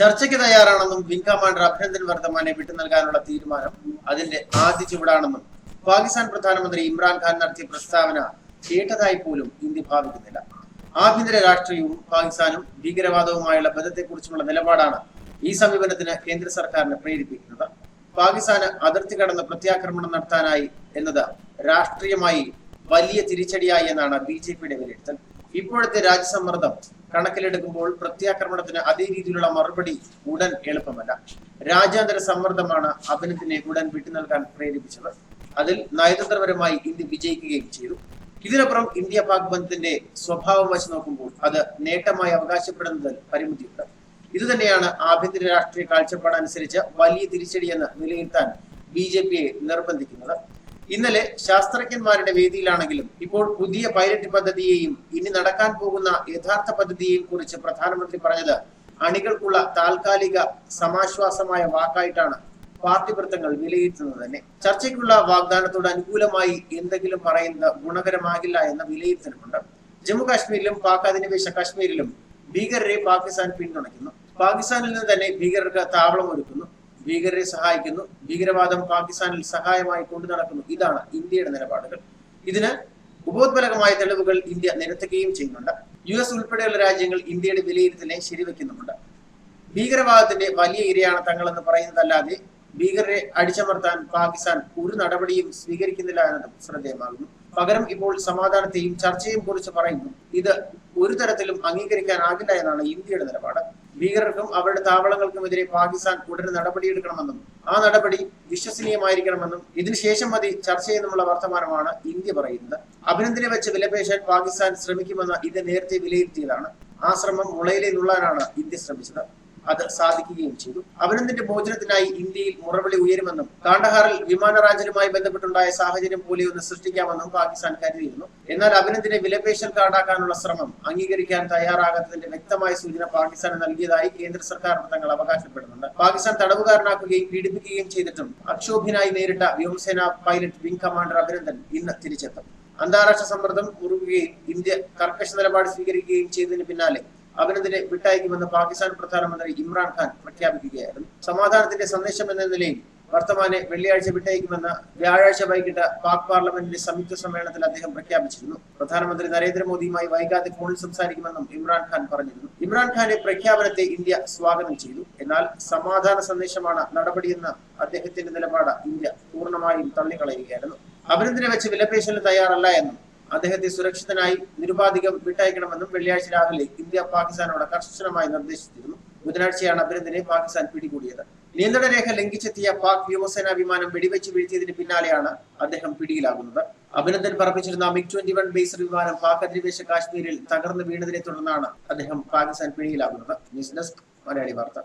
ചർച്ചയ്ക്ക് തയ്യാറാണെന്നും wing commander Abhinandan വർദ്ധമാനെ വിട്ടു നൽകാനുള്ള തീരുമാനം അതിന്റെ ആദ്യ ചുവടാണെന്നും പാകിസ്ഥാൻ പ്രധാനമന്ത്രി ഇമ്രാൻഖാൻ നടത്തിയ പ്രസ്താവന കേട്ടതായി പോലും ഇന്ത്യ ഭാവിക്കുന്നില്ല. ആഭ്യന്തര രാഷ്ട്രീയവും പാകിസ്ഥാനും ഭീകരവാദവുമായുള്ള ബന്ധത്തെക്കുറിച്ചുള്ള നിലപാടാണ് ഈ സമീപനത്തിന് കേന്ദ്ര സർക്കാരിനെ പ്രേരിപ്പിക്കുന്നത്. പാകിസ്ഥാന് അതിർത്തി കടന്ന് പ്രത്യാക്രമണം നടത്താനായി എന്നത് രാഷ്ട്രീയമായി വലിയ തിരിച്ചടിയായി എന്നാണ് ബി ജെ പിയുടെ വിലയിരുത്തൽ. ഇപ്പോഴത്തെ രാജ്യസമ്മർദ്ദം കണക്കിലെടുക്കുമ്പോൾ പ്രത്യാക്രമണത്തിന് അതേ രീതിയിലുള്ള മറുപടി ഉടൻ എളുപ്പമല്ല. രാജ്യാന്തര സമ്മർദ്ദമാണ് അഭിനന്ദിനെ ഉടൻ വിട്ടു നൽകാൻ പ്രേരിപ്പിച്ചത്. അതിൽ നയതന്ത്രപരമായി ഇന്ത്യ വിജയിക്കുകയും ചെയ്തു. ഇതിനപ്പുറം ഇന്ത്യ പാക് ബന്ധത്തിന്റെ സ്വഭാവം വച്ച് നോക്കുമ്പോൾ അത് നേട്ടമായി അവകാശപ്പെടുന്നതിൽ പരിമിതിയുണ്ട്. ഇതുതന്നെയാണ് ആഭ്യന്തര രാഷ്ട്രീയ കാഴ്ചപ്പാടനുസരിച്ച് വലിയ തിരിച്ചടിയെന്ന് വിലയിരുത്താൻ ബി ജെ പിയെ നിർബന്ധിക്കുന്നത്. ഇന്നലെ ശാസ്ത്രജ്ഞന്മാരുടെ വേദിയിലാണെങ്കിലും ഇപ്പോൾ പുതിയ പൈലറ്റ് പദ്ധതിയെയും ഇനി നടക്കാൻ പോകുന്ന യഥാർത്ഥ പദ്ധതിയെയും കുറിച്ച് പ്രധാനമന്ത്രി പറഞ്ഞത് അണികൾക്കുള്ള താൽക്കാലിക സമാശ്വാസമായ വാക്കായിട്ടാണ്. പാർട്ടി വൃത്തങ്ങൾ വിലയിരുത്തുന്നത് തന്നെ. ചർച്ചയ്ക്കുള്ള വാഗ്ദാനത്തോട് അനുകൂലമായി എന്തെങ്കിലും പറയുന്നത് ഗുണകരമാകില്ല എന്ന വിലയിരുത്തലുമുണ്ട്. ജമ്മു കാശ്മീരിലും പാക് അധിനിവേശ കാശ്മീരിലും ഭീകരരെ പാകിസ്ഥാൻ പിന്തുണയ്ക്കുന്നു. പാകിസ്ഥാനിൽ നിന്ന് തന്നെ ഭീകരർക്ക് താവളം ഒരുക്കുന്നു ഭീകരരെ സഹായിക്കുന്നു. ഭീകരവാദം പാകിസ്ഥാനിൽ സഹായമായി കൊണ്ടു നടക്കുന്നു. ഇതാണ് ഇന്ത്യയുടെ നിലപാടുകൾ. ഇതിന് ഉപോത്ബലകമായ തെളിവുകൾ ഇന്ത്യ നിരത്തുകയും ചെയ്യുന്നുണ്ട്. യു എസ് ഉൾപ്പെടെയുള്ള രാജ്യങ്ങൾ ഇന്ത്യയുടെ വിലയിരുത്തലിനെ ശരിവെക്കുന്നുമുണ്ട്. ഭീകരവാദത്തിന്റെ വലിയ ഇരയാണ് തങ്ങളെന്ന് പറയുന്നതല്ലാതെ ഭീകരരെ അടിച്ചമർത്താൻ പാകിസ്ഥാൻ ഒരു നടപടിയും സ്വീകരിക്കുന്നില്ല എന്നതും ശ്രദ്ധേയമാകുന്നു. പകരം ഇപ്പോൾ സമാധാനത്തെയും ചർച്ചയും കുറിച്ച് പറയുന്നു. ഇത് ഒരു തരത്തിലും അംഗീകരിക്കാനാകില്ല എന്നാണ് ഇന്ത്യയുടെ നിലപാട്. ഭീകരർക്കും അവരുടെ താവളങ്ങൾക്കുമെതിരെ പാകിസ്ഥാൻ ഉടനെ നടപടിയെടുക്കണമെന്നും ആ നടപടി വിശ്വസനീയമായിരിക്കണമെന്നും ഇതിനുശേഷം മതി ചെയ്യുന്നുള്ള വർത്തമാനമാണ് ഇന്ത്യ പറയുന്നത്. അഭിനന്ദനെ വെച്ച് വിലപേശാൻ പാകിസ്ഥാൻ ശ്രമിക്കുമെന്ന് ഇത് നേരത്തെ വിലയിരുത്തിയതാണ്. ആ ശ്രമം മുളയിലെ നുള്ളാനാണ് ഇന്ത്യ ശ്രമിച്ചത്. അത് സാധിക്കുകയും ചെയ്തു. അഭിനന്ദിന്റെ മോചനത്തിനായി ഇന്ത്യയിൽ മുറവിളി ഉയരുമെന്നും കാണ്ഡഹാറിൽ വിമാനറാഞ്ചലുമായി ബന്ധപ്പെട്ടുണ്ടായ സാഹചര്യം പോലെയൊന്ന് സൃഷ്ടിക്കാമെന്നും പാകിസ്ഥാൻ കരുതിയിരുന്നു എന്നാൽ അഭിനന്ദിനെ വിലപേശൽ കാർഡാക്കാനുള്ള ശ്രമം അംഗീകരിക്കാൻ തയ്യാറാകാത്തതിന്റെ വ്യക്തമായ സൂചന പാകിസ്ഥാന് നൽകിയതായി കേന്ദ്ര സർക്കാർ വൃത്തങ്ങൾ അവകാശപ്പെടുന്നുണ്ട്. പാകിസ്ഥാൻ തടവുകാരനാക്കുകയും പീഡിപ്പിക്കുകയും ചെയ്തിട്ടും അക്ഷോഭ്യനായി നേരിട്ട വ്യോമസേന പൈലറ്റ് വിംഗ് കമാൻഡർ അഭിനന്ദൻ ഇന്ന് തിരിച്ചെത്തും. അന്താരാഷ്ട്ര സമ്മർദ്ദം മുറുകുകയും ഇന്ത്യ കർക്കശ നിലപാട് സ്വീകരിക്കുകയും ചെയ്തതിന് പിന്നാലെ അഭിനന്ദനെ വിട്ടയക്കുമെന്ന് പാകിസ്ഥാൻ പ്രധാനമന്ത്രി ഇമ്രാൻഖാൻ പ്രഖ്യാപിക്കുകയായിരുന്നു. സമാധാനത്തിന്റെ സന്ദേശം എന്ന നിലയിൽ വർത്തമാനെ വെള്ളിയാഴ്ച വിട്ടയക്കുമെന്ന് വ്യാഴാഴ്ച വൈകിട്ട് പാക് പാർലമെന്റിന്റെ സംയുക്ത സമ്മേളനത്തിൽ അദ്ദേഹം പ്രഖ്യാപിച്ചിരുന്നു. പ്രധാനമന്ത്രി നരേന്ദ്രമോദിയുമായി വൈകാതെ ഫോണിൽ സംസാരിക്കുമെന്നും ഇമ്രാൻഖാൻ പറഞ്ഞിരുന്നു. ഇമ്രാൻഖാന്റെ പ്രഖ്യാപനത്തെ ഇന്ത്യ സ്വാഗതം ചെയ്തു. എന്നാൽ സമാധാന സന്ദേശമാണ് നടപടിയെന്ന അദ്ദേഹത്തിന്റെ നിലപാട് ഇന്ത്യ പൂർണമായും തള്ളിക്കളയുകയായിരുന്നു. അഭിനന്ദനെ വെച്ച് വിലപേശലിന് തയ്യാറല്ല എന്നും അദ്ദേഹത്തെ സുരക്ഷിതനായി നിരുപാധികം വിട്ടയക്കണമെന്നും വെള്ളിയാഴ്ച രാവിലെ ഇന്ത്യ പാകിസ്ഥാനോട് കർശനമായി നിർദ്ദേശിച്ചിരുന്നു. ബുധനാഴ്ചയാണ് അഭിനന്ദനെ പാകിസ്ഥാൻ പിടികൂടിയത്. നിയന്ത്രണ രേഖ ലംഘിച്ചെത്തിയ പാക് വ്യോമസേനാ വിമാനം വെടിവെച്ച് വീഴ്ത്തിയതിന് പിന്നാലെയാണ് അദ്ദേഹം പിടിയിലാകുന്നത്. അഭിനന്ദൻ പറപ്പിച്ചിരുന്ന മിഗ് ട്വന്റി വൺ ബേസർ വിമാനം പാക് അധിനിവേശ കാശ്മീരിൽ തകർന്നു വീണതിനെ തുടർന്നാണ് അദ്ദേഹം Pakistan പിടിയിലാകുന്നത്. News desk Malayali Vartha.